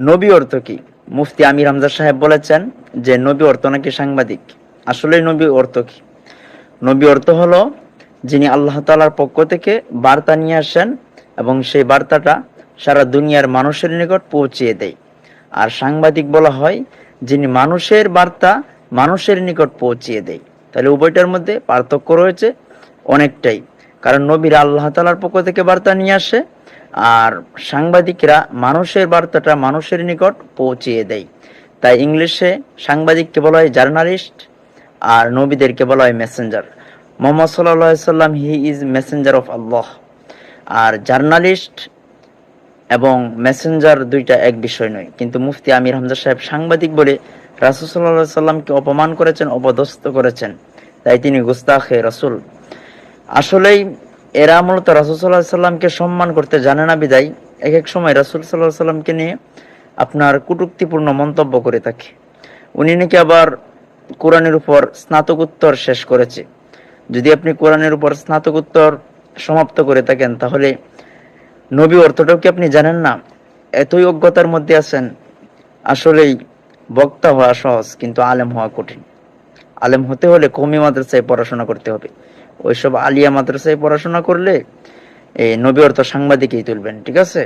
নবী অর্থ কি? মুফতি আমির হামজা সাহেব বলেছেন যে নবী অর্থ নাকি সাংবাদিক। আসলে নবী অর্থ কি? নবী অর্থ হলো যিনি আল্লাহ তালার পক্ষ থেকে বার্তা নিয়ে আসেন এবং সেই বার্তাটা সারা দুনিয়ার মানুষের নিকট পৌঁছিয়ে দেয়। আর সাংবাদিক বলা হয় যিনি মানুষের বার্তা মানুষের নিকট পৌঁছিয়ে দেয়। তাহলে উভয়টার মধ্যে পার্থক্য রয়েছে অনেকটাই। কারণ নবীরা আল্লাহ তালার পক্ষ থেকে বার্তা নিয়ে আসে আর সাংবাদিকরা মানুষের বার্তাটা মানুষের নিকট পৌঁছিয়ে দেয়। তাই ইংলিশে সাংবাদিককে বলা হয় জার্নালিস্ট আর নবীদেরকে বলা হয় মেসেঞ্জার। মোহাম্মদ সাল্লাহ সাল্লাম he is messenger of Allah. R journalist এবং মেসেঞ্জার দুইটা এক বিষয় নয়। কিন্তু মুফতি আমির হামজা সাহেব সাংবাদিক বলে রাসুল সাল্লাহ সাল্লামকে অপমান করেছেন, অপদস্থ করেছেন। তাই তিনি গুস্তাখে রাসুল। আসলেই এরা মূলত রাসুল সাল্লাহ সাল্লামকে সম্মান করতে জানে না বিদায়। এক এক সময় রাসুল সাল্লাহ সাল্লামকে নিয়ে আপনার কটুক্তিপূর্ণ মন্তব্য করে থাকে। উনি নাকি আবার কোরআনের উপর স্নাতকোত্তর শেষ করেছে। যদি আপনি কোরআনের উপর স্নাতকোত্তর সমাপ্ত করে থাকেন, তাহলে নবী অর্থটাও কি আপনি জানেন না? এতই অজ্ঞতার মধ্যে আছেন। আসলেই বক্তা হওয়া সহজ, কিন্তু আলেম হওয়া কঠিন। আলেম হতে হলে কমি মাদ্রাসায় পড়াশোনা করতে হবে। ওইসব আলিয়া মাদ্রাসায় পড়াশোনা করলে, এই নবী অর্থ সাংবাদিকই তুলবেন, ঠিক আছে?